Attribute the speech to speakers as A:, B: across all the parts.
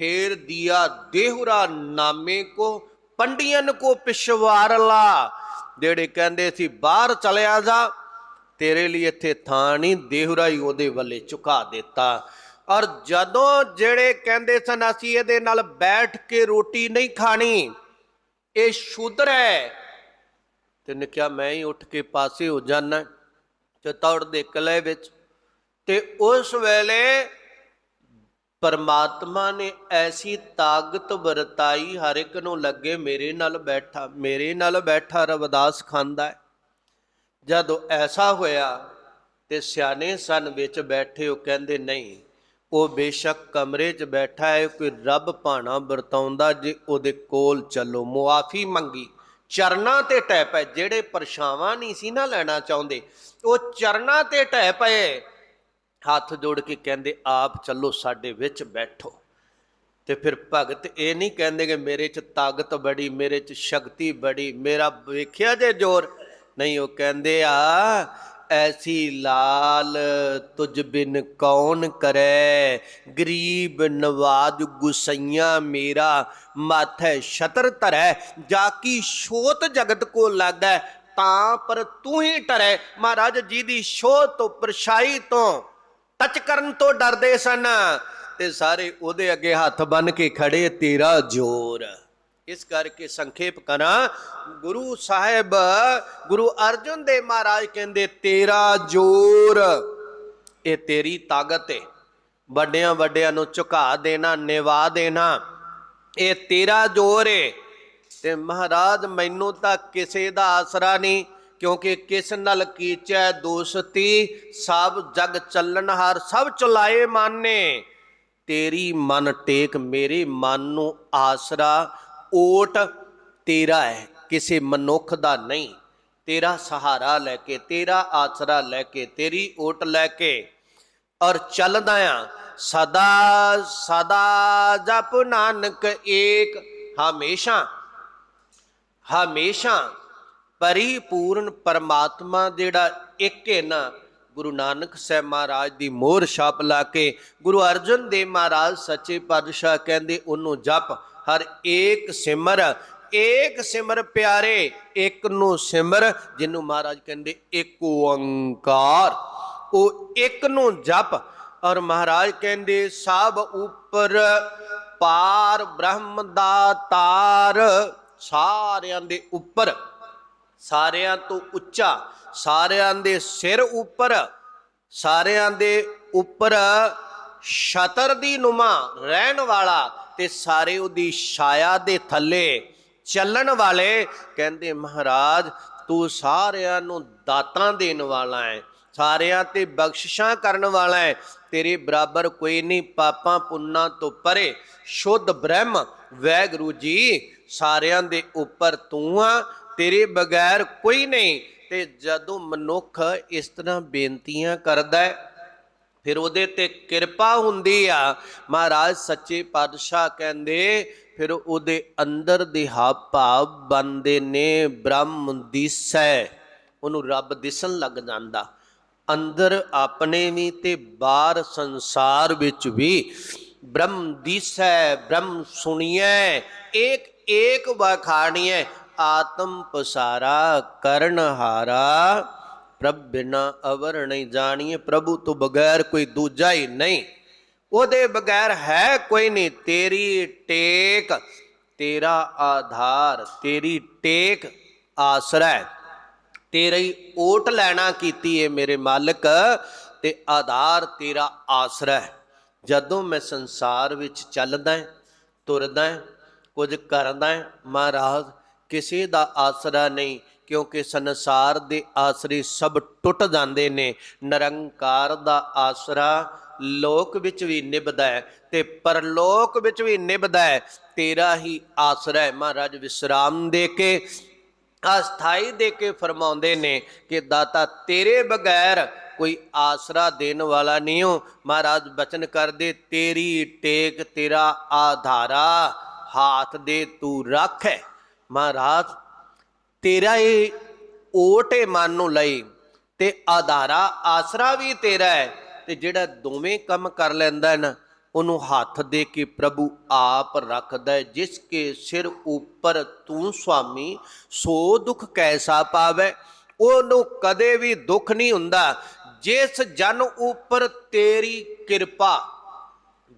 A: ਫੇਰ ਦਿਆ ਦੇਹੁਰਾ ਨਾਮੇ ਕੋ, ਪੰਡੀਅਨ ਕੋ ਪਿਸ਼ਵਾਰ ਜਿਹੜੇ ਕਹਿੰਦੇ ਸੀ, ਬਾਹਰ ਚਲਿਆ ਜਾ, ਤੇਰੇ ਲਈ ਇੱਥੇ ਥਾਂ ਨਹੀਂ, ਦੇਹੁਰਾ ਹੀ ਉਹਦੇ ਵੱਲੇ ਝੁਕਾ ਦਿੱਤਾ। ਔਰ ਜਦੋਂ ਜਿਹੜੇ ਕਹਿੰਦੇ ਸਨ, ਅਸੀਂ ਇਹਦੇ ਨਾਲ ਬੈਠ ਕੇ ਰੋਟੀ ਨਹੀਂ ਖਾਣੀ, ਇਹ ਸ਼ੂਦਰ ਹੈ। ਤੇ ਨੇ ਕਿਹਾ, ਮੈਂ ਹੀ ਉੱਠ ਕੇ ਪਾਸੇ ਹੋ ਜਾਣਾ ਚਤੌੜ ਦੇ ਕਿਲੇ ਵਿੱਚ। ਤੇ ਉਸ ਵੇਲੇ ਪਰਮਾਤਮਾ ਨੇ ਐਸੀ ਤਾਕਤ ਵਰਤਾਈ, ਹਰ ਇੱਕ ਨੂੰ ਲੱਗੇ ਮੇਰੇ ਨਾਲ ਬੈਠਾ, ਮੇਰੇ ਨਾਲ ਬੈਠਾ ਰਵਦਾਸ ਖਾਂਦਾ ਹੈ। ਜਦੋਂ ਐਸਾ ਹੋਇਆ ਤੇ ਸਿਆਣੇ ਸਨ ਵਿੱਚ ਬੈਠੇ, ਉਹ ਕਹਿੰਦੇ, ਨਹੀਂ, ਉਹ ਬੇਸ਼ੱਕ ਕਮਰੇ 'ਚ ਬੈਠਾ ਹੈ, ਕੋਈ ਰੱਬ ਭਾਣਾ ਵਰਤਾਉਂਦਾ ਜੇ ਉਹਦੇ ਕੋਲ ਚੱਲੋ। ਮੁਆਫੀ ਮੰਗੀ। ਚਰਨਾਂ ਤੇ ਟੈ ਪਏ, ਜਿਹੜੇ ਪਰਛਾਵਾਂ ਨਹੀਂ ਸੀ ਨਾ ਲੈਣਾ ਚਾਹੁੰਦੇ, ਉਹ ਚਰਨਾਂ ਤੇ ਟਹਿ ਪਏ। ਹੱਥ ਜੋੜ ਕੇ ਕਹਿੰਦੇ, ਆਪ ਚੱਲੋ ਸਾਡੇ ਵਿੱਚ ਬੈਠੋ। ਤੇ ਫਿਰ ਭਗਤ ਇਹ ਨਹੀਂ ਕਹਿੰਦੇ ਕਿ ਮੇਰੇ 'ਚ ਤਾਕਤ ਬੜੀ, ਮੇਰੇ 'ਚ ਸ਼ਕਤੀ ਬੜੀ, ਮੇਰਾ ਵੇਖਿਆ ਜੇ ਜ਼ੋਰ। ਨਹੀਂ, ਉਹ ਕਹਿੰਦੇ ਆ, ਐਸੀ ਲਾਲ ਤੁਝ ਬਿਨ ਕੌਣ ਕਰੈ? ਗਰੀਬ ਨਵਾਜ ਗੁਸਈਆ ਮੇਰਾ ਮਾਥੈ ਛਤਰ ਧਰੈ। ਜਾ ਕੀ ਛੋਤ ਜਗਤ ਕੋ ਲਾਗੈ, ਤਾਂ ਪਰ ਤੂੰ ਹੀ ਟਰੈ। ਮਹਾਰਾਜ ਜੀ ਦੀ ਛੋਤ ਤੋਂ ਪਰਛਾਈ ਤੋਂ ਟੱਚ ਕਰਨ ਤੋਂ ਡਰਦੇ ਸਨ ਤੇ ਸਾਰੇ ਉਹਦੇ ਅੱਗੇ ਹੱਥ ਬੰਨ ਕੇ ਖੜੇ, ਤੇਰਾ ਜ਼ੋਰ। ਇਸ ਕਰਕੇ ਸੰਖੇਪ ਕਰਾਂ, ਗੁਰੂ ਸਾਹਿਬ, ਗੁਰੂ ਅਰਜਨ ਦੇਵ ਮਹਾਰਾਜ ਕਹਿੰਦੇ, ਤੇਰਾ ਜ਼ੋਰ, ਇਹ ਤੇਰੀ ਤਾਕਤ ਹੈ ਵੱਡਿਆਂ ਵੱਡਿਆਂ ਨੂੰ ਝੁਕਾ ਦੇਣਾ, ਨਿਵਾ ਦੇਣਾ, ਇਹ ਤੇਰਾ ਜ਼ੋਰ ਹੈ ਤੇ ਮਹਾਰਾਜ, ਮੈਨੂੰ ਤਾਂ ਕਿਸੇ ਦਾ ਆਸਰਾ ਨਹੀਂ। ਕਿਉਂਕਿ ਕਿਸ ਨਾਲ ਕੀਚੈ ਦੋਸਤੀ? ਸਭ ਜਗ ਚੱਲਣ ਹਾਰ ਸਭ ਚਲਾਏ ਮਾਨੇ। ਤੇਰੀ ਮਨ ਟੇਕ ਮੇਰੇ ਮਨ ਨੂੰ ਆਸਰਾ। ਓਟ ਤੇਰਾ ਹੈ, ਕਿਸੇ ਮਨੁੱਖ ਦਾ ਨਹੀਂ। ਤੇਰਾ ਸਹਾਰਾ ਲੈ ਕੇ, ਤੇਰਾ ਆਸਰਾ ਲੈ ਕੇ, ਤੇਰੀ ਓਟ ਲੈ ਕੇ। ਔਰ ਚੱਲਦਾ ਆ, ਸਦਾ ਸਦਾ ਜਪ ਨਾਨਕ ਏਕ। ਹਮੇਸ਼ਾ ਹਮੇਸ਼ਾ ਪਰਿਪੂਰਨ ਪਰਮਾਤਮਾ ਜਿਹੜਾ ਇੱਕ ਹੈ ਨਾ, ਗੁਰੂ ਨਾਨਕ ਸਾਹਿਬ ਮਹਾਰਾਜ ਦੀ ਮੋਹਰ ਛਾਪ ਲਾ ਕੇ ਗੁਰੂ ਅਰਜਨ ਦੇਵ ਮਹਾਰਾਜ ਸੱਚੇ ਪਾਤਸ਼ਾਹ ਕਹਿੰਦੇ, ਉਹਨੂੰ ਜਪ। ਹਰ ਏਕ ਸਿਮਰ ਏਕ ਸਿਮਰ ਪਿਆਰੇ, ਇੱਕ ਨੂੰ ਸਿਮਰ, ਜਿਹਨੂੰ ਮਹਾਰਾਜ ਕਹਿੰਦੇ ਏਕ ਓੰਕਾਰ। ਉਹ ਇੱਕ ਨੂੰ ਜਪ ਔਰ ਮਹਾਰਾਜ ਕਹਿੰਦੇ, ਸਭ ਉੱਪਰ ਪਾਰ ਬ੍ਰਹਮ ਦਾ ਤਾਰ, ਸਾਰਿਆਂ ਦੇ ਉੱਪਰ। ਸਾਰਿਆਂ ਤੋਂ ਉੱਚਾ, ਸਾਰਿਆਂ ਦੇ ਸਿਰ ਉੱਪਰ, ਸਾਰਿਆਂ ਦੇ ਉੱਪਰ ਸ਼ਤਰ ਦੀ ਨੁਮਾ ਰਹਿਣ ਵਾਲਾ ਤੇ ਸਾਰੇ ਉਹਦੀ ਛਾਇਆ ਦੇ ਥੱਲੇ ਚੱਲਣ ਵਾਲੇ ਕਹਿੰਦੇ, ਮਹਾਰਾਜ, ਤੂੰ ਸਾਰਿਆਂ ਨੂੰ ਦਾਤਾਂ ਦੇਣ ਵਾਲਾ ਹੈ, ਸਾਰਿਆਂ ਤੇ ਬਖਸ਼ਿਸ਼ਾਂ ਕਰਨ ਵਾਲਾ ਹੈ, ਤੇਰੇ ਬਰਾਬਰ ਕੋਈ ਨਹੀਂ, ਪਾਪਾਂ ਪੁੰਨਾਂ ਤੋਂ ਪਰੇ, ਸ਼ੁੱਧ ਬ੍ਰਹਮ, ਵੈਗੁਰੂ ਜੀ, ਸਾਰਿਆਂ ਦੇ ਉੱਪਰ ਤੂੰ ਆ ਤੇਰੇ ਬਗੈਰ ਕੋਈ ਨਹੀਂ। ਤੇ ਜਦੋਂ ਮਨੁੱਖ ਇਸ ਤਰ੍ਹਾਂ ਬੇਨਤੀਆਂ ਕਰਦਾ ਹੈ, ਫਿਰ ਉਹਦੇ ਤੇ ਕਿਰਪਾ ਹੁੰਦੀ ਆ। ਮਹਾਰਾਜ ਸੱਚੇ ਪਾਤਸ਼ਾਹ ਕਹਿੰਦੇ, ਫਿਰ ਉਹਦੇ ਅੰਦਰ ਦੇ ਹਾਵ ਭਾਵ ਬੰਦੇ ਨੇ, ਬ੍ਰਹਮ ਦਿਸੈ। ਉਹਨੂੰ ਰੱਬ ਦਿਸਣ ਲੱਗ ਜਾਂਦਾ। ਅੰਦਰ ਆਪਣੇ ਵੀ ਤੇ ਬਾਹਰ ਸੰਸਾਰ ਵਿੱਚ ਵੀ ਬ੍ਰਹਮ ਦਿਸੈ, ਬ੍ਰਹਮ ਸੁਣੀਐ ਏਕ ਏਕ ਵਖਾਣੀਐ। ਆਤਮ ਪਸਾਰਾ ਕਰਨ ਹਾਰਾ, ਪ੍ਰਭ ਬਿਨਾ ਅਵਰ ਨਹੀਂ ਜਾਣੀਏ, ਪ੍ਰਭੂ ਤੋਂ ਬਗੈਰ ਕੋਈ ਦੂਜਾ ਹੀ ਨਹੀਂ। ਉਹਦੇ ਬਗੈਰ ਹੈ ਕੋਈ ਨਹੀਂ, ਤੇਰੀ ਟੇਕ, ਤੇਰਾ ਆਧਾਰ, ਤੇਰੀ ਟੇਕ ਆਸਰਾ ਹੈ। ਓਟ ਲੈਣਾ ਕੀਤੀ ਏ ਮੇਰੇ ਮਾਲਕ ਤੇ ਆਧਾਰ ਤੇਰਾ ਆਸਰਾ ਜਦੋਂ ਮੈਂ ਸੰਸਾਰ ਵਿੱਚ ਚੱਲਦਾ ਤੁਰਦਾ ਕੁਝ ਕਰਦਾ ਮਹਾਰਾਜ ਕਿਸੇ ਦਾ ਆਸਰਾ ਨਹੀਂ, ਕਿਉਂਕਿ ਸੰਸਾਰ ਦੇ ਆਸਰੇ ਸਭ ਟੁੱਟ ਜਾਂਦੇ ਨੇ। ਨਿਰੰਕਾਰ ਦਾ ਆਸਰਾ ਲੋਕ ਵਿੱਚ ਵੀ ਨਿਭਦਾ ਹੈ ਤੇ ਪਰਲੋਕ ਵਿੱਚ ਵੀ ਨਿਭਦਾ ਹੈ। ਤੇਰਾ ਹੀ ਆਸਰਾ ਹੈ ਮਹਾਰਾਜ, ਵਿਸਰਾਮ ਦੇ ਕੇ, ਅਸਥਾਈ ਦੇ ਕੇ ਫਰਮਾਉਂਦੇ ਨੇ ਕਿ ਦਾਤਾ ਤੇਰੇ ਬਗੈਰ ਕੋਈ ਆਸਰਾ ਦੇਣ ਵਾਲਾ ਨਹੀਂ ਹੋ। ਮਹਾਰਾਜ ਬਚਨ ਕਰਦੇ, ਤੇਰੀ ਟੇਕ ਤੇਰਾ ਆਧਾਰਾ, ਹਾਥ ਦੇ ਤੂੰ ਰੱਖ ਹੈ। ਮਹਾਰਾਜ, ਤੇਰਾ ਇਹ ਓਟੇ ਮਨ ਨੂੰ ਲਈ ਤੇ ਆਧਾਰਾ ਆਸਰਾ ਵੀ ਤੇਰਾ ਹੈ ਤੇ ਜਿਹੜਾ ਦੋਵੇਂ ਕੰਮ ਕਰ ਲੈਂਦਾ ਹੈ ਨਾ, ਉਹਨੂੰ ਹੱਥ ਦੇ ਕੇ ਪ੍ਰਭੂ ਆਪ ਰੱਖਦਾ ਜਿਸ ਕੇ ਸਿਰ ਉੱਪਰ ਤੂੰ ਸੁਆਮੀ ਸੋ ਦੁੱਖ ਕੈਸਾ ਪਾਵੇ। ਉਹਨੂੰ ਕਦੇ ਵੀ ਦੁੱਖ ਨਹੀਂ ਹੁੰਦਾ, ਜਿਸ ਜਨ ਉੱਪਰ ਤੇਰੀ ਕਿਰਪਾ,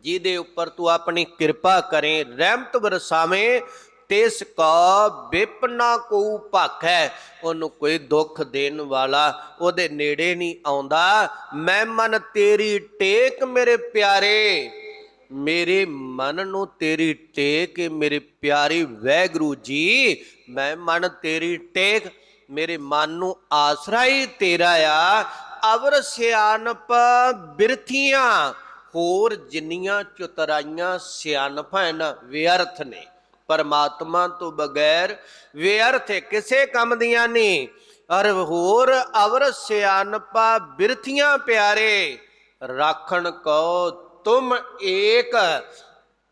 A: ਜਿਹਦੇ ਉੱਪਰ ਤੂੰ ਆਪਣੀ ਕਿਰਪਾ ਕਰੇ, ਰਹਿਮਤ ਵਰਸਾਵੇਂ ਤਿਸ ਕਾ ਵਿਪਨਾ ਕੋ ਹੈ ਉਹਨੂੰ ਕੋਈ ਦੁੱਖ ਦੇਣ ਵਾਲਾ ਉਹਦੇ ਨੇੜੇ ਨਹੀਂ ਆਉਂਦਾ। ਮੈਂ ਮਨ ਤੇਰੀ ਟੇਕ ਮੇਰੇ ਪਿਆਰੇ। ਮੇਰੇ ਮਨ ਨੂੰ ਤੇਰੀ ਟੇਕ, ਮੇਰੇ ਪਿਆਰੇ ਵੈਗਰੂ ਜੀ, ਮੈਂ ਮਨ ਤੇਰੀ ਟੇਕ, ਮੇਰੇ ਮਨ ਨੂੰ ਆਸਰਾ ਹੀ ਤੇਰਾ ਆ। ਅਵਰ ਸਿਆਣਪ ਬਿਰਥੀਆਂ, ਹੋਰ ਜਿੰਨੀਆਂ ਚੁਤਰਾਈਆਂ ਸਿਆਣਪਾਂ ਵਿਅਰਥ ਨੇ। ਪਰਮਾਤਮਾ ਤੋਂ ਬਗੈਰ ਵਿਅਰਥ ਕਿਸੇ ਕੰਮ ਦੀਆਂ ਨਹੀਂ। ਅਰ ਹੋਰ ਅਵਰ ਸਿਆਣਪਾ ਬਿਰਥੀਆਂ ਪਿਆਰੇ, ਰਾਖਣ ਕੋ ਤੁਮ ਏਕ।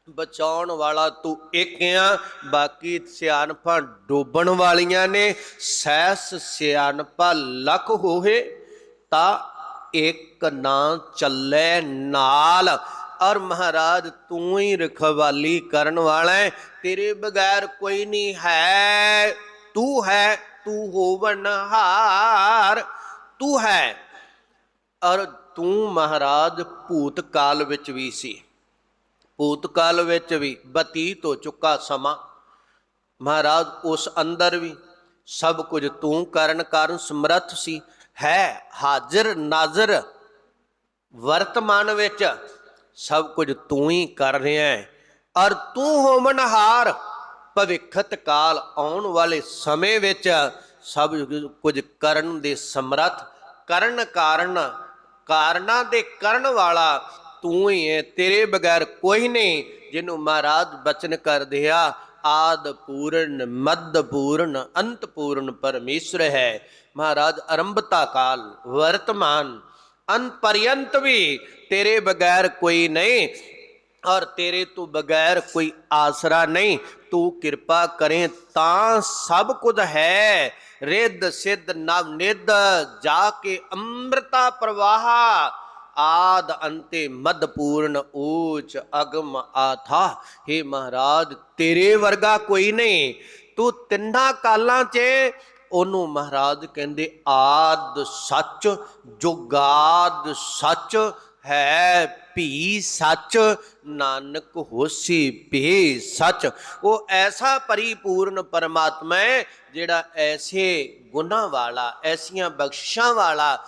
A: ਬਚਾਉਣ ਵਾਲਾ ਤੂੰ ਇੱਕ ਆ, ਬਾਕੀ ਸਿਆਣਪਾਂ ਡੋਬਣ ਵਾਲੀਆਂ ਨੇ। ਸੈਸ ਸਿਆਨਪਾ ਲੱਖ ਹੋਏ ਤਾਂ ਇੱਕ ਨਾ ਚੱਲੇ ਨਾਲ। ਔਰ ਮਹਾਰਾਜ ਤੂੰ ਹੀ ਰਖਵਾਲੀ ਕਰਨ ਵਾਲਾ ਹੈ। ਤੇਰੇ ਬਗੈਰ ਕੋਈ ਨਹੀਂ ਹੈ। ਤੂੰ ਹੈ, ਤੂੰ ਹੋਵਨਹਾਰ ਤੂੰ ਹੈ। ਔਰ ਤੂੰ ਮਹਾਰਾਜ ਭੂਤ ਕਾਲ ਵਿੱਚ ਵੀ ਸੀ। ਭੂਤ ਕਾਲ ਵਿੱਚ ਵੀ ਬਤੀਤ ਹੋ ਚੁੱਕਾ ਸਮਾਂ। ਮਹਾਰਾਜ ਉਸ ਅੰਦਰ ਵੀ ਸਭ ਕੁਝ ਤੂੰ ਕਰਨ ਕਾਰਨ ਸਮਰੱਥ ਸੀ। ਹੈ ਹਾਜ਼ਰ ਨਾਜ਼ਰ ਵਰਤਮਾਨ ਵਿੱਚ ਸਭ ਕੁਝ ਤੂੰ ਹੀ ਕਰ ਰਿਹਾ ਹੈ। ਔਰ ਤੂੰ ਹੋਮਨਹਾਰ ਭਵਿੱਖਤ ਕਾਲ ਆਉਣ ਵਾਲੇ ਸਮੇਂ ਵਿੱਚ ਸਭ ਕੁਝ ਕਰਨ ਦੇ ਸਮਰੱਥ, ਕਰਨ ਕਾਰਨ, ਕਾਰਨਾਂ ਦੇ ਕਰਨ ਵਾਲਾ ਤੂੰ ਹੀ ਹੈ। ਤੇਰੇ ਬਗੈਰ ਕੋਈ ਨਹੀਂ ਜਿਹਨੂੰ ਮਹਾਰਾਜ ਬਚਨ ਕਰਦੇ ਆ ਆਦ ਪੂਰਨ ਮੱਧ ਪੂਰਨ ਅੰਤ ਪੂਰਨ ਪਰਮੇਸ਼ਰ ਹੈ। ਮਹਾਰਾਜ ਅਰੰਭਤਾ ਕਾਲ, ਵਰਤਮਾਨ ਅੰਤ ਵੀ ਤੇਰੇ ਬਗੈਰ ਕੋਈ ਨਹੀਂ ਔਰ ਤੇਰੇ ਤੋਂ ਬਗੈਰ ਕੋਈ ਆਸਰਾ ਨਹੀਂ, ਤੂੰ ਕਿਰਪਾ ਕਰੇ ਤਾਂ ਸਭ ਕੁਝ ਹੈ। ਰਿੱਧ, ਸਿੱਧ, ਨਵ, ਨਿੱਧ, ਜਾ ਕੇ ਅੰਮ੍ਰਿਤਾ ਪ੍ਰਵਾਹ, ਆਦ ਅੰਤੇ ਮਦ ਪੂਰਨ ਊਚ ਅਗਮ ਆਥਾ। हे ਮਹਾਰਾਜ, ਤੇਰੇ ਵਰਗਾ ਕੋਈ ਨਹੀਂ। ਤੂੰ ਤਿੰਨਾਂ ਕਾਲਾਂ 'ਚ ਉਹਨੂੰ ਮਹਾਰਾਜ ਕਹਿੰਦੇ ਆਦ ਸੱਚ, ਜੁਗਾਦ ਸੱਚ, ਹੈ ਭੀ ਸੱਚ, ਨਾਨਕ ਹੋਸੀ ਭੀ ਸੱਚ। ਉਹ ਐਸਾ ਪਰਿਪੂਰਨ ਪਰਮਾਤਮਾ ਹੈ ਜਿਹੜਾ ਐਸੇ ਗੁਨਾਹ ਵਾਲਾ, ਐਸੀਆਂ ਬਖਸ਼ਾਂ ਵਾਲਾ,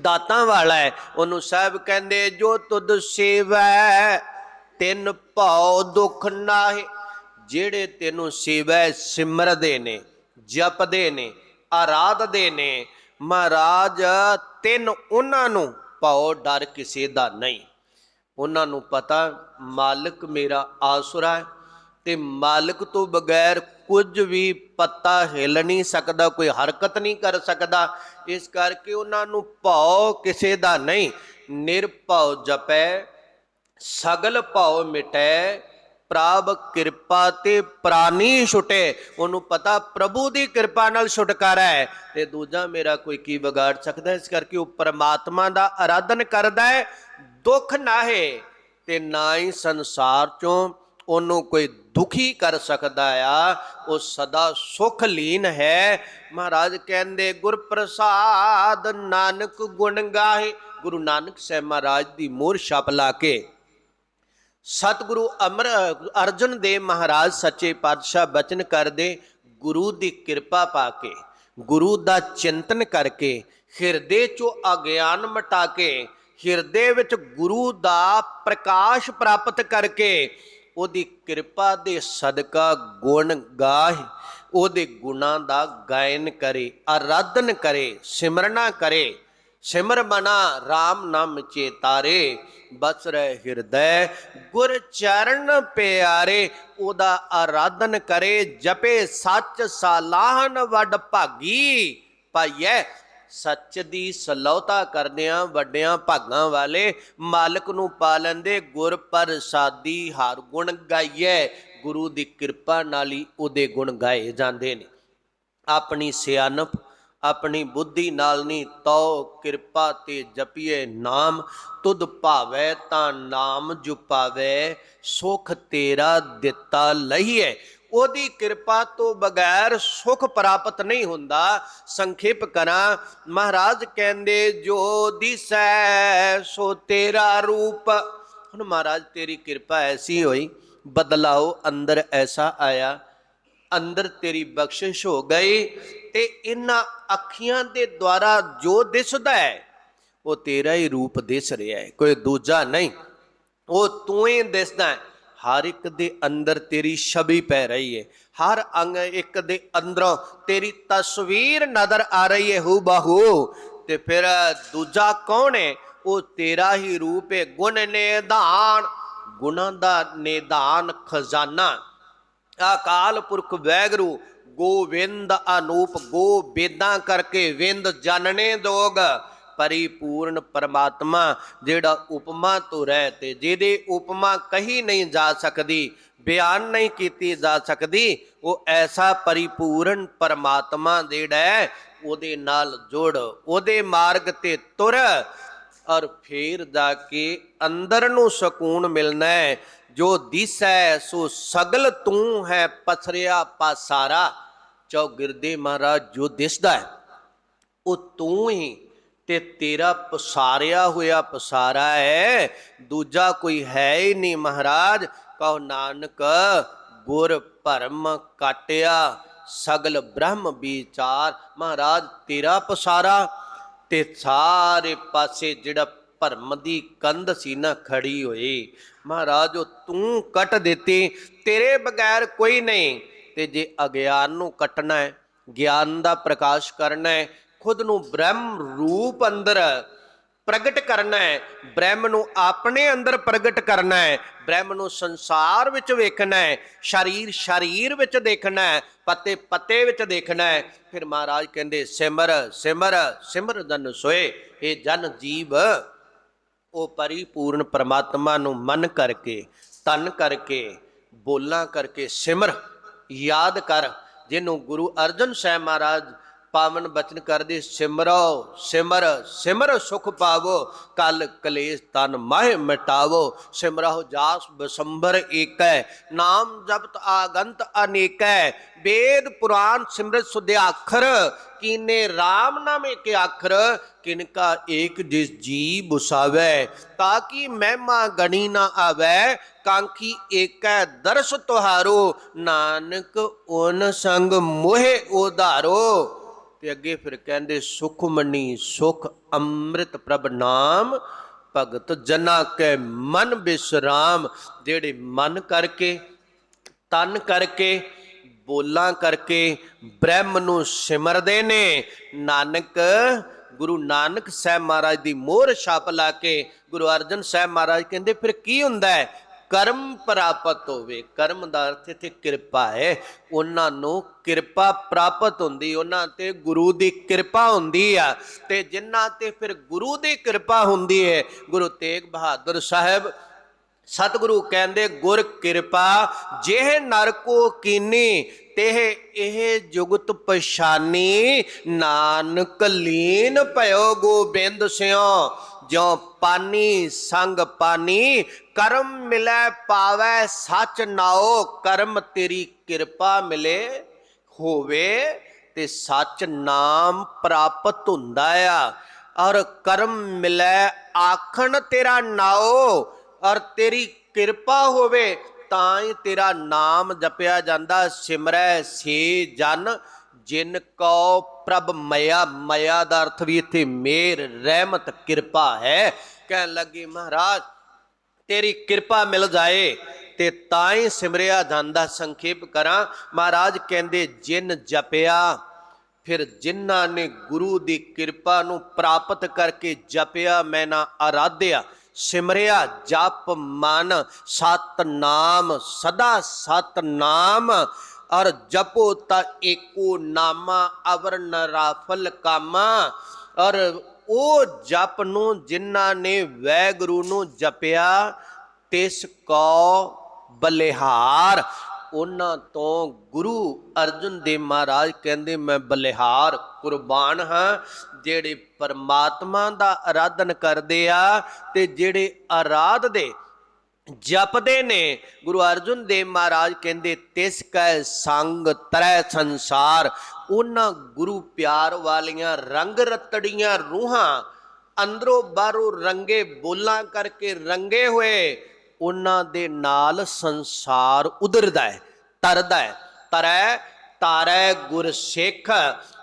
A: ਦਾਤਾਂ ਵਾਲਾ ਹੈ। ਉਹਨੂੰ ਸਾਹਿਬ ਕਹਿੰਦੇ, ਜੋ ਤੁਧ ਸੇਵੈ, ਤਿੰਨ ਭਉ ਦੁਖ ਨਾਹੀ, ਜਿਹੜੇ ਤੈਨੂੰ ਸੇਵੈ ਸਿਮਰਦੇ ਨੇ। ਜਪਦੇ ਨੇ, ਆਰਾਧਦੇ ਨੇ। ਮਹਾਰਾਜ, ਤਿੰਨ ਉਹਨਾਂ ਨੂੰ ਭਉ ਡਰ ਕਿਸੇ ਦਾ ਨਹੀਂ। ਉਹਨਾਂ ਨੂੰ ਪਤਾ, ਮਾਲਕ ਮੇਰਾ ਆਸਰਾ ਹੈ ਤੇ ਮਾਲਕ ਤੋਂ ਬਗੈਰ ਕੁਝ ਵੀ ਪੱਤਾ ਹਿਲ ਨਹੀਂ ਸਕਦਾ, ਕੋਈ ਹਰਕਤ ਨਹੀਂ ਕਰ ਸਕਦਾ। ਇਸ ਕਰਕੇ ਉਹਨਾਂ ਨੂੰ ਭਉ ਕਿਸੇ ਦਾ ਨਹੀਂ। ਨਿਰਭਉ ਜਪੈ, ਸਗਲ ਭਉ ਮਿਟੈ ਪ੍ਰਭ ਕਿਰਪਾ ਤੇ ਪ੍ਰਾਨੀ ਛੁਟੇ। ਉਹਨੂੰ ਪਤਾ ਪ੍ਰਭੂ ਦੀ ਕਿਰਪਾ ਨਾਲ ਛੁਟਕਾਰਾ ਹੈ। ਤੇ ਦੂਜਾ ਮੇਰਾ ਕੋਈ ਕੀ ਵਿਗਾੜ ਸਕਦਾ ਇਸ ਕਰਕੇ ਉਹ ਪਰਮਾਤਮਾ ਦਾ ਆਰਾਧਨ ਕਰਦਾ ਹੈ। ਦੁੱਖ ਨਾਹੇ ਤੇ ਨਾ ਹੀ ਸੰਸਾਰ ਚੋਂ ਉਹਨੂੰ ਕੋਈ ਦੁਖੀ ਕਰ ਸਕਦਾ ਆ। ਉਹ ਸਦਾ ਸੁਖ ਲੀਨ ਹੈ। ਮਹਾਰਾਜ ਕਹਿੰਦੇ ਗੁਰ ਪ੍ਰਸਾਦ ਨਾਨਕ ਗੁਣ ਗਾਏ ਗੁਰੂ ਨਾਨਕ ਸਾਹਿਬ ਮਹਾਰਾਜ ਦੀ ਮੋਹਰ ਛਾਪ ਲਾ ਕੇ ਸਤਿਗੁਰੂ ਅਮਰ, ਅਰਜਨ ਦੇਵ ਮਹਾਰਾਜ ਸੱਚੇ ਪਾਤਸ਼ਾਹ ਬਚਨ ਕਰਦੇ ਗੁਰੂ ਦੀ ਕਿਰਪਾ ਪਾ ਕੇ, ਗੁਰੂ ਦਾ ਚਿੰਤਨ ਕਰਕੇ, ਹਿਰਦੇ ਚੋਂ ਅਗਿਆਨ ਮਟਾ ਕੇ, ਹਿਰਦੇ ਵਿੱਚ ਗੁਰੂ ਦਾ ਪ੍ਰਕਾਸ਼ ਪ੍ਰਾਪਤ ਕਰਕੇ ਉਹਦੀ ਕਿਰਪਾ ਦੇ ਸਦਕਾ ਗੁਣ ਗਾਹ, ਉਹਦੇ ਗੁਣਾਂ ਦਾ ਗਾਇਨ ਕਰੇ, ਆਰਾਧਨ ਕਰੇ, ਸਿਮਰਨਾ ਕਰੇ ਸਿਮਰ ਮਨਾ RAM ਨਾਮ ਚੇਤਾਰੇ, ਬਸ ਰਹਿ ਹਿਰਦੈ ਗੁਰ ਚਰਨ ਪਿਆਰੇ, ਉਹਦਾ ਆਰਾਧਨ ਕਰੇ, ਜਪੇ ਸੱਚ ਸਾਲਾਹਨ ਵੱਡ ਭਾਗੀ। ਪਾਈਐ ਸੱਚ ਦੀ ਸਲੌਤਾ ਕਰਦਿਆਂ ਵੱਡਿਆਂ ਭਾਗਾਂ ਵਾਲੇ, ਮਾਲਕ ਨੂੰ ਪਾ ਲੈਂਦੇ ਗੁਰ ਪ੍ਰਸਾਦੀ ਹਰ ਗੁਣ ਗਾਈਐ। ਗੁਰੂ ਦੀ ਕਿਰਪਾ ਨਾਲ ਹੀ ਉਹਦੇ ਗੁਣ ਗਾਏ ਜਾਂਦੇ ਨੇ। ਆਪਣੀ ਸਿਆਣਪ ਆਪਣੀ ਬੁੱਧੀ ਨਾਲ ਨਹੀਂ ਤਉ ਕਿਰਪਾ ਤੇ ਜਪੀਏ ਨਾਮ। ਤੁਧ ਭਾਵੈ ਤਾਂ ਨਾਮ ਜੁਪਾਵੇ, ਸੁਖ ਤੇਰਾ ਦਿੱਤਾ ਲਈਏ ਉਹਦੀ ਕਿਰਪਾ ਤੋਂ ਬਗੈਰ ਸੁਖ ਪ੍ਰਾਪਤ ਨਹੀਂ ਹੁੰਦਾ। ਸੰਖੇਪ ਕਰਾਂ, ਮਹਾਰਾਜ ਕਹਿੰਦੇ, ਜੋ ਦਿਸੈ, ਸੋ ਤੇਰਾ ਰੂਪ। ਹੁਣ ਮਹਾਰਾਜ, ਤੇਰੀ ਕਿਰਪਾ ਐਸੀ ਹੋਈ, ਬਦਲਾਓ ਅੰਦਰ ਐਸਾ ਆਇਆ। ਅੰਦਰ ਤੇਰੀ ਬਖਸ਼ਿਸ਼ ਹੋ ਗਈ ਤੇ ਇਹਨਾਂ ਅੱਖੀਆਂ ਦੇ ਦੁਆਰਾ ਜੋ ਦਿਸਦਾ ਹੈ, ਉਹ ਤੇਰਾ ਹੀ ਰੂਪ ਦਿਸ ਰਿਹਾ ਹੈ, ਕੋਈ ਦੂਜਾ ਨਹੀਂ। ਉਹ ਤੂੰ ਹੀ ਦਿਸਦਾ ਹੈ। ਹਰ ਇੱਕ ਦੇ ਅੰਦਰ ਤੇਰੀ ਛਵੀ ਪੈ ਰਹੀ ਹੈ। ਹਰ ਅੰਗ ਇੱਕ ਦੇ ਅੰਦਰੋਂ ਤੇਰੀ ਤਸਵੀਰ ਨਜ਼ਰ ਆ ਰਹੀ ਹੈ ਹੂ ਬਹੂ ਤੇ ਫਿਰ ਦੂਜਾ ਕੌਣ ਹੈ? ਉਹ ਤੇਰਾ ਹੀ ਰੂਪ ਹੈ। ਗੁਣ ਨਿਧਾਨ ਗੁਣਾਂ ਦਾ ਨਿਧਾਨ ਖਜ਼ਾਨਾ। ਅਕਾਲ ਪੁਰਖ ਵੈਗਰੂ ਗੋਵਿੰਦ ਅਨੂਪ ਗੋ ਬੇਦਾਂ ਕਰਕੇ ਵਿੰਦ ਜਾਣਨੇ ਦੋਗ ਪਰਿਪੂਰਨ ਪਰਮਾਤਮਾ ਜਿਹੜਾ ਉਪਮਾ ਤੋਂ ਰਹਿ ਤੇ ਜਿਹਦੇ ਉਪਮਾ ਕਹੀ ਨਹੀਂ ਜਾ ਸਕਦੀ ਬਿਆਨ ਨਹੀਂ ਕੀਤੀ ਜਾ ਸਕਦੀ ਉਹ ਐਸਾ ਪਰਿਪੂਰਨ ਪਰਮਾਤਮਾ ਜਿਹੜਾ ਹੈ, ਉਹਦੇ ਨਾਲ ਜੁੜ ਉਹਦੇ ਮਾਰਗ ਤੇ ਤੁਰ ਔਰ ਫੇਰ ਜਾ ਕੇ ਅੰਦਰ ਨੂੰ ਸਕੂਨ ਮਿਲਣਾ ਹੈ। ਜੋ ਦਿਸੈ ਸੋ ਸਗਲ ਤੂੰ ਹੈ ਪਸਰਿਆ ਪਾਸਾਰਾ ਚੌਗਿਰਦੇ ਮਹਾਰਾਜ ਜੋ ਦਿਸਦਾ ਹੈ, ਉਹ ਤੂੰ ਹੀ ਤੇ ਤੇਰਾ ਪਸਾਰਿਆ ਹੋਇਆ ਪਸਾਰਾ ਹੈ, ਦੂਜਾ ਕੋਈ ਹੈ ਹੀ ਨਹੀਂ ਮਹਾਰਾਜ, ਕਹੋ ਨਾਨਕ ਗੁਰ ਭਰਮ ਕਾਟਿਆ, ਸਗਲ ਬ੍ਰਹਮ ਵਿਚਾਰ, ਮਹਾਰਾਜ ਤੇਰਾ ਪਸਾਰਾ ਤੇ ਸਾਰੇ ਪਾਸੇ ਜਿਹੜਾ ਭਰਮ ਦੀ ਕੰਧ ਸੀ ਨਾ ਖੜੀ ਹੋਈ। ਮਹਾਰਾਜ, ਉਹ ਤੂੰ ਕੱਟ ਦਿੱਤੀ, ਤੇਰੇ ਬਗੈਰ ਕੋਈ ਨਹੀਂ। ਤੇ ਜੇ ਅਗਿਆਨ ਨੂੰ ਕੱਟਣਾ ਹੈ, ਗਿਆਨ ਦਾ ਪ੍ਰਕਾਸ਼ ਕਰਨਾ ਹੈ, ਖੁਦ ਨੂੰ ਬ੍ਰਹਮ ਰੂਪ ਅੰਦਰ ਪ੍ਰਗਟ ਕਰਨਾ ਹੈ, ਬ੍ਰਹਮ ਨੂੰ ਆਪਣੇ ਅੰਦਰ ਪ੍ਰਗਟ ਕਰਨਾ ਹੈ, ਬ੍ਰਹਮ ਨੂੰ ਸੰਸਾਰ ਵਿੱਚ ਵੇਖਣਾ ਹੈ, ਸ਼ਰੀਰ ਸ਼ਰੀਰ ਵਿੱਚ ਦੇਖਣਾ ਹੈ, ਪਤੇ ਪਤੇ ਵਿੱਚ ਦੇਖਣਾ ਹੈ। ਫਿਰ ਮਹਾਰਾਜ ਕਹਿੰਦੇ, ਸਿਮਰ ਸਿਮਰ ਸਿਮਰ ਜਨ ਸੋਏ, ਇਹ ਜਨ ਜੀਵ। ਉਹ ਪਰਿਪੂਰਨ ਪਰਮਾਤਮਾ ਨੂੰ ਮਨ ਕਰਕੇ ਤਨ ਕਰਕੇ, ਬੋਲਾਂ ਕਰਕੇ ਸਿਮਰ, ਯਾਦ ਕਰ, ਜਿਹਨੂੰ ਗੁਰੂ ਅਰਜਨ ਸਾਹਿਬ ਮਹਾਰਾਜ ਪਾਵਨ ਬਚਨ ਕਰਦੇ, ਸਿਮਰੋ, ਸਿਮਰ ਸਿਮਰ ਸੁਖ ਪਾਵੋ, ਕਲ ਕਲੇਸ਼ ਤਨ ਮਾਹਿ ਮਿਟਾਵੋ। ਸਿਮਰਹੁ ਜਾਸ ਬਸੰਬਰ ਏਕੈ, ਨਾਮ ਜਪਤ ਆਗੰਤ ਅਨੇਕੈ। ਵੇਦ ਪੁਰਾਨ ਸਿਮਰਤ ਸੁਧਿਆਖਰ ਕੀਨੇ RAM ਨਾਮੇ ਕੇ ਅੱਖਰ ਕਿਨਕਾ ਏਕ ਜਿਸ ਜੀ ਬੁਸਾਵੇ ਤਾਂ ਕਿ ਮਹਿਮਾ ਗਣੀ ਨਾ ਆਵੇ, ਕਾਂਖੀ ਏਕੈ ਦਰਸ ਤੁਹਾਰੋ। ਨਾਨਕ ਓਨ ਸੰਗ ਮੋਹਿ ਉਧਾਰੋ। ਤੇ ਅੱਗੇ ਫਿਰ ਕਹਿੰਦੇ, ਸੁਖ ਮਨੀ, ਸੁਖ ਅੰਮ੍ਰਿਤ ਪ੍ਰਭ ਨਾਮ, ਭਗਤ ਜਨਾ ਕੈ ਮਨ ਬਿਸਰਾਮ। ਜਿਹੜੇ ਮਨ ਕਰਕੇ, ਤਨ ਕਰਕੇ, ਬੋਲਾਂ ਕਰਕੇ ਬ੍ਰਹਮ ਨੂੰ ਸਿਮਰਦੇ ਨੇ, ਨਾਨਕ, ਗੁਰੂ ਨਾਨਕ ਸਾਹਿਬ ਮਹਾਰਾਜ ਦੀ ਮੋਹਰ ਛਾਪ ਲਾ ਕੇ ਗੁਰੂ ਅਰਜਨ ਸਾਹਿਬ ਮਹਾਰਾਜ ਕਹਿੰਦੇ, ਫਿਰ ਕੀ ਹੁੰਦਾ ਹੈ? ਕਰਮ ਪ੍ਰਾਪਤ ਹੋਵੇ, ਕਰਮ ਦਾ ਅਰਥ ਇੱਥੇ ਕਿਰਪਾ ਹੈ। ਉਹਨਾਂ ਨੂੰ ਕਿਰਪਾ ਪ੍ਰਾਪਤ ਹੁੰਦੀ, ਉਹਨਾਂ ਤੇ ਗੁਰੂ ਦੀ ਕਿਰਪਾ ਹੁੰਦੀ ਆ। ਤੇ ਜਿਨ੍ਹਾਂ ਤੇ ਫਿਰ ਗੁਰੂ ਦੀ ਕਿਰਪਾ ਹੁੰਦੀ ਹੈ, ਗੁਰੂ ਤੇਗ ਬਹਾਦਰ ਸਾਹਿਬ, ਸਤਿਗੁਰੂ ਕਹਿੰਦੇ, ਗੁਰ ਕਿਰਪਾ, ਜਿਹ ਨਰ ਕੋ ਕੀਨੀ, ਤੇਹ ਇਹ ਜੁਗਤ ਪਛਾਨੀ। ਨਾਨਕ ਲੀਨ ਭਇਓ ਗੋਬਿੰਦ ਸਿਓ। ਜਿਉ ਪਾਨੀ ਸੰਗ ਪਾਨੀ, ਕਰਮ ਮਿਲੈ ਪਾਵੈ ਸਚ ਨਾਓ ਕਰਮ ਤੇਰੀ ਕਿਰਪਾ ਮਿਲੇ ਹੋਵੇ ਤੇ ਸੱਚ ਨਾਮ ਪ੍ਰਾਪਤ ਹੁੰਦਾ ਆ। ਔਰ ਕਰਮ ਮਿਲੈ ਆਖਣ ਤੇਰਾ ਨਾਓ ਔਰ ਤੇਰੀ ਕਿਰਪਾ ਹੋਵੇ ਤਾਂ ਹੀ ਤੇਰਾ ਨਾਮ ਜਪਿਆ ਜਾਂਦਾ। ਸਿਮਰੈ ਸੇ ਜਨ ਜਿਨ ਕੋ ਪ੍ਰਭ ਮਇਆ ਮਇਆ ਦਾ ਅਰਥ ਵੀ ਇੱਥੇ ਮੇਰ, ਰਹਿਮਤ, ਕਿਰਪਾ ਹੈ। ਕਹਿਣ ਲੱਗੇ, ਮਹਾਰਾਜ, ਤੇਰੀ ਕਿਰਪਾ ਮਿਲ ਜਾਏ ਤੇ ਤਾਂ ਹੀ ਸਿਮਰਿਆ ਜਾਂਦਾ ਸੰਖੇਪ ਕਰਾਂ। ਮਹਾਰਾਜ ਕਹਿੰਦੇ, ਜਿਨ ਜਪਿਆ, ਫਿਰ ਜਿਨ੍ਹਾਂ ਨੇ ਗੁਰੂ ਦੀ ਕਿਰਪਾ ਨੂੰ ਪ੍ਰਾਪਤ ਕਰਕੇ ਜਪਿਆ, ਮੈਂ ਨਾ ਆਰਾਧਿਆ। ਸਿਮਰਿਆ, ਜਪ, ਮਨ ਸਤ ਨਾਮ ਸਦਾ ਸਤ ਨਾਮ ਔਰ ਜਪੋ ਤਾ ਏਕੋ ਨਾਮਾ ਅਵਰ ਨਰਾਫਲ ਕਾਮਾ। ਔਰ ਉਹ ਜਪ ਨੂੰ ਜਿਨ੍ਹਾਂ ਨੇ ਵੈਗੁਰੂ ਨੂੰ ਜਪਿਆ, ਤਿਸ ਕੋ ਬਲਿਹਾਰ। ਉਹਨਾਂ ਤੋਂ ਗੁਰੂ ਅਰਜਨ ਦੇਵ ਮਹਾਰਾਜ ਕਹਿੰਦੇ, ਮੈਂ ਬਲਿਹਾਰ ਕੁਰਬਾਨ ਹਾਂ, ਜਿਹੜੇ ਪਰਮਾਤਮਾ ਦਾ ਆਰਾਧਨ ਕਰਦੇ ਆ ਤੇ ਜਿਹੜੇ ਆਰਾਧ ਦੇ ਜਪਦੇ ਨੇ। ਗੁਰੂ ਅਰਜਨ ਦੇਵ ਮਹਾਰਾਜ ਕਹਿੰਦੇ, ਤਿਸ ਕੈ ਸੰਗ ਤਰੈ ਸੰਸਾਰ ਉਹਨਾਂ ਗੁਰੂ ਪਿਆਰ ਵਾਲੀਆਂ ਰੰਗ ਰਤੜੀਆਂ ਰੂਹਾਂ, ਅੰਦਰੋਂ ਬਾਹਰੋਂ ਰੰਗੇ ਬੋਲਾਂ ਕਰਕੇ ਰੰਗੇ ਹੋਏ ਉਹਨਾਂ ਦੇ ਨਾਲ ਸੰਸਾਰ ਉਧਰਦਾ ਹੈ, ਤਰਦਾ ਹੈ। ਤਰੈ, ਤਾਰੈ ਗੁਰਸਿੱਖ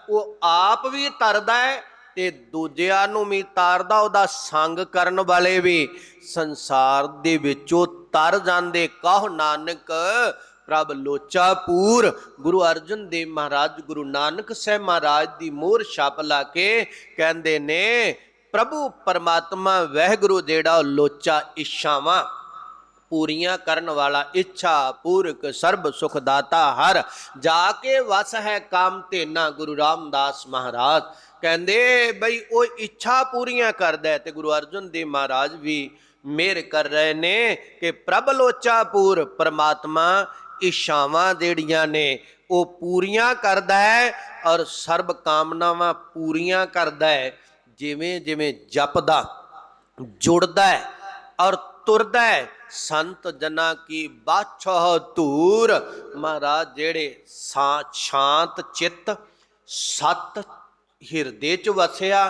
A: ਉਹ ਆਪ ਵੀ ਤਰਦਾ ਹੈ ਤੇ ਦੂਜਿਆਂ ਨੂੰ ਵੀ ਤਾਰਦਾ ਉਹਦਾ ਸੰਗ ਕਰਨ ਵਾਲੇ ਵੀ। ਸੰਸਾਰ ਦੇ ਵਿੱਚੋਂ ਤਰ ਜਾਂਦੇ ਕਹੋ ਨਾਨਕ, ਪ੍ਰਭ ਲੋਚਾ ਗੁਰੂ ਅਰਜਨ ਦੇਵ ਮਹਾਰਾਜ, ਗੁਰੂ ਨਾਨਕ ਸਾਹਿਬ ਮਹਾਰਾਜ ਦੀ ਮੋਹਰ ਛਾਪ ਲਾ ਕੇ ਕਹਿੰਦੇ ਨੇ, ਪ੍ਰਭੂ ਪਰਮਾਤਮਾ, ਵਹਿਗੁਰੂ ਜਿਹੜਾ ਲੋਚਾ ਇੱਛਾਵਾਂ ਪੂਰੀਆਂ ਕਰਨ ਵਾਲਾ ਇੱਛਾ ਪੂਰਕ ਸਰਬ ਸੁਖ ਦਾਤਾ ਹਰ। ਜਾ ਕੇ ਵਸ ਹੈ ਕਾਮ ਤੇ ਨਾ ਗੁਰੂ ਰਾਮਦਾਸ ਮਹਾਰਾਜ। ਕਹਿੰਦੇ, ਬਈ ਉਹ ਇੱਛਾ ਪੂਰੀਆਂ ਕਰਦਾ ਤੇ ਗੁਰੂ ਅਰਜਨ ਦੇਵ ਮਹਾਰਾਜ ਵੀ ਮਿਹਰ ਕਰ ਰਹੇ ਨੇ ਕਿ ਪ੍ਰਭ ਲੋਚਾ ਪੂਰ ਪਰਮਾਤਮਾ ਇੱਛਾਵਾਂ ਜਿਹੜੀਆਂ ਨੇ ਉਹ ਪੂਰੀਆਂ ਕਰਦਾ ਹੈ ਔਰ ਸਰਬ ਕਾਮਨਾਵਾਂ ਪੂਰੀਆਂ ਕਰਦਾ ਹੈ, ਜਿਵੇਂ ਜਿਵੇਂ ਜਪਦਾ, ਜੁੜਦਾ ਹੈ ਔਰ ਤੁਰਦਾ ਹੈ, ਸੰਤ ਜਨਾ ਕੀ ਬਾਛੋ ਧੂਰ। ਮਹਾਰਾਜ ਜਿਹੜੇ ਸ਼ਾਂਤ, ਚਿੱਤ, ਸਤ ਹਿਰਦੇ ਚ ਵਸਿਆ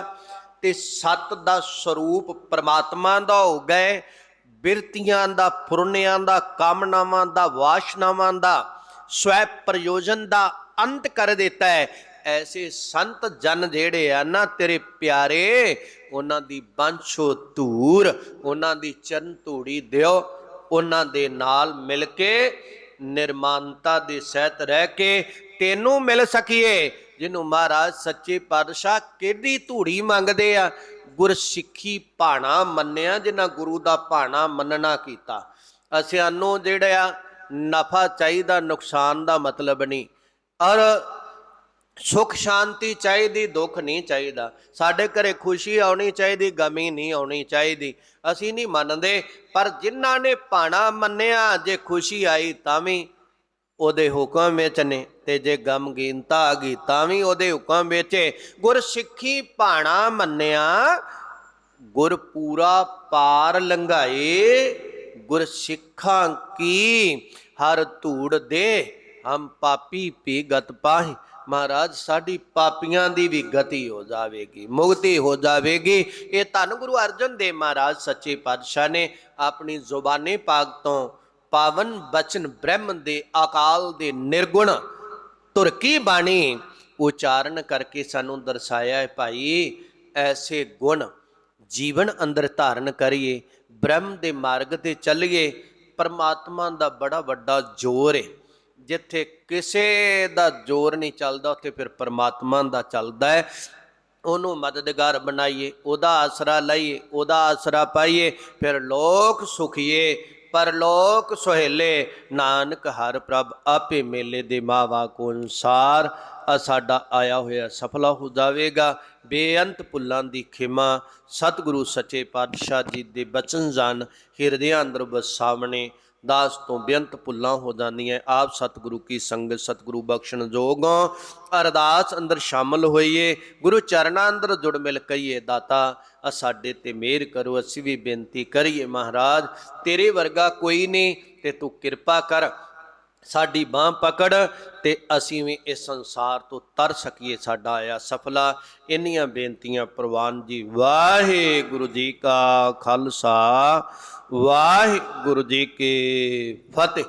A: ਤੇ ਸਤ ਦਾ ਸਰੂਪ ਪ੍ਰਮਾਤਮਾ ਦਾ ਹੋ ਗਏ। ਬਿਰਤੀਆਂ ਦਾ, ਫੁਰਨਿਆਂ ਦਾ, ਕਾਮਨਾਵਾਂ ਦਾ, ਵਾਸ਼ਨਾਵਾਂ ਦਾ, ਸਵੈ ਪ੍ਰਯੋਜਨ ਦਾ ਅੰਤ ਕਰ ਦਿੱਤਾ ਹੈ। ਐਸੇ ਸੰਤ ਜਨ ਜਿਹੜੇ ਆ ਨਾ ਤੇਰੇ ਪਿਆਰੇ, ਉਹਨਾਂ ਦੀ ਬੰਛੋ ਧੂਰ, ਉਹਨਾਂ ਦੀ ਚਰਨ ਧੂੜੀ ਦਿਓ, ਉਹਨਾਂ ਦੇ ਨਾਲ ਮਿਲ ਕੇ ਨਿਰਮਾਨਤਾ ਦੇ ਸਹਿਤ ਰਹਿ ਕੇ ਤੈਨੂੰ ਮਿਲ ਸਕੀਏ। ਜਿਹਨੂੰ ਮਹਾਰਾਜ ਸੱਚੇ ਪਾਤਸ਼ਾਹ ਕਿਹਦੀ ਧੂੜੀ ਮੰਗਦੇ ਆ? ਗੁਰਸਿੱਖੀ ਭਾਣਾ ਮੰਨਿਆ, ਜਿਨ੍ਹਾਂ ਗੁਰੂ ਦਾ ਭਾਣਾ ਮੰਨਣਾ ਕੀਤਾ। ਅਸਿਆਂ ਨੂੰ ਜਿਹੜਾ ਨਫਾ ਚਾਹੀਦਾ, ਨੁਕਸਾਨ ਦਾ ਮਤਲਬ ਨਹੀਂ। ਔਰ ਸੁਖ ਸ਼ਾਂਤੀ ਚਾਹੀਦੀ, ਦੁੱਖ ਨਹੀਂ ਚਾਹੀਦਾ। ਸਾਡੇ ਘਰੇ ਖੁਸ਼ੀ ਆਉਣੀ ਚਾਹੀਦੀ, ਗਮੀ ਨਹੀਂ ਆਉਣੀ ਚਾਹੀਦੀ। ਅਸੀਂ ਨਹੀਂ ਮੰਨਦੇ, ਪਰ ਜਿਨ੍ਹਾਂ ਨੇ ਭਾਣਾ ਮੰਨਿਆ, ਜੇ ਖੁਸ਼ੀ ਆਈ ਤਾਂ ਵੀ ਉਹਦੇ ਹੁਕਮ ਵਿੱਚ ਨੇ ਤੇ ਜੇ ਗਮਗੀਨਤਾ ਆ ਗਈ ਤਾਂ ਵੀ ਉਹਦੇ ਹੁਕਮ ਵਿੱਚ ਗੁਰ ਸਿੱਖੀ ਭਾਣਾ ਮੰਨਿਆ ਗੁਰ ਪੂਰਾ ਪਾਰ ਲੰਘਾਏ ਗੁਰ ਸਿੱਖਾਂ ਕੀ ਹਰ ਧੂੜ ਦੇ, ਹਮ ਪਾਪੀ ਪੀ ਗਤ ਪਾਹੀ। ਮਹਾਰਾਜ, ਸਾਡੀ ਪਾਪੀਆਂ ਦੀ ਵੀ ਗਤੀ ਹੋ ਜਾਵੇਗੀ, ਮੁਕਤੀ ਹੋ ਜਾਵੇਗੀ। ਇਹ ਧੰਨ ਗੁਰੂ ਅਰਜਨ ਦੇਵ ਮਹਾਰਾਜ ਸੱਚੇ ਪਾਤਸ਼ਾਹ ਨੇ ਆਪਣੀ ਜ਼ੁਬਾਨੇ ਪਾਕ ਤੋਂ ਪਾਵਨ ਬਚਨ ਬ੍ਰਹਮ ਦੇ ਅਕਾਲ ਦੇ ਨਿਰਗੁਣ ਤੁਰਕੀ ਬਾਣੀ ਉਚਾਰਨ ਕਰਕੇ ਸਾਨੂੰ ਦਰਸਾਇਆ ਹੈ ਭਾਈ, ਐਸੇ ਗੁਣ ਜੀਵਨ ਅੰਦਰ ਧਾਰਨ ਕਰੀਏ, ਬ੍ਰਹਮ ਦੇ ਮਾਰਗ ਤੇ ਚੱਲੀਏ, ਪਰਮਾਤਮਾ ਦਾ ਬੜਾ ਵੱਡਾ ਜ਼ੋਰ ਹੈ। ਜਿੱਥੇ ਕਿਸੇ ਦਾ ਜ਼ੋਰ ਨਹੀਂ ਚੱਲਦਾ, ਉੱਥੇ ਫਿਰ ਪਰਮਾਤਮਾ ਦਾ ਚੱਲਦਾ ਹੈ। ਉਹਨੂੰ ਮਦਦਗਾਰ ਬਣਾਈਏ, ਉਹਦਾ ਆਸਰਾ ਲਈਏ, ਉਹਦਾ ਆਸਰਾ ਪਾਈਏ, ਫਿਰ ਲੋਕ ਸੁਖੀਏ ਪਰਲੋਕ ਸੁਹੇਲੇ। ਨਾਨਕ ਹਰ ਪ੍ਰਭ ਆਪੇ ਮੇਲੇ ਦੇ ਮਾਵਾ ਕੋ ਅਨਸਾਰ ਆ ਸਾਡਾ ਆਇਆ ਹੋਇਆ ਸਫਲਾ ਹੋ ਜਾਵੇਗਾ। ਬੇਅੰਤ ਭੁੱਲਾਂ ਦੀ ਖਿਮਾ, ਸਤਿਗੁਰੂ ਸੱਚੇ ਪਾਤਸ਼ਾਹ ਜੀ ਦੇ ਬਚਨ ਜਾਨ। ਹਿਰਦਿਆਂ ਅੰਦਰ ਵਸਾਵਣੇ ਦਾਸ ਤੋਂ ਬੇਅੰਤ ਭੁੱਲਾਂ ਹੋ ਜਾਂਦੀਆਂ ਆਪ ਸਤਿਗੁਰੂ ਕੀ ਸੰਗਤ, ਸਤਿਗੁਰੂ ਬਖਸ਼ਣ ਜੋਗ ਅਰਦਾਸ ਅੰਦਰ ਸ਼ਾਮਲ ਹੋਈਏ। ਗੁਰੂ ਚਰਨਾਂ ਅੰਦਰ ਜੁੜ ਮਿਲ ਕਹੀਏ, ਦਾਤਾ ਆ ਸਾਡੇ ਤੇ ਮਿਹਰ ਕਰੋ, ਅਸੀਂ ਵੀ ਬੇਨਤੀ ਕਰੀਏ ਮਹਾਰਾਜ। ਤੇਰੇ ਵਰਗਾ ਕੋਈ ਨਹੀਂ ਤੇ ਤੂੰ ਕਿਰਪਾ ਕਰ। ਸਾਡੀ ਬਾਹ ਪਕੜ ਤੇ ਅਸੀਂ ਵੀ ਇਸ ਸੰਸਾਰ ਤੋਂ ਤਰ ਸਕੀਏ ਸਾਡਾ ਆਇਆ ਸਫਲਾ। ਇੰਨੀਆਂ ਬੇਨਤੀਆਂ, ਪ੍ਰਵਾਨ ਜੀ, ਵਾਹਿਗੁਰੂ ਜੀ ਕਾ ਖਾਲਸਾ, ਵਾਹਿਗੁਰੂ ਜੀ ਕੀ ਫਤਿਹ।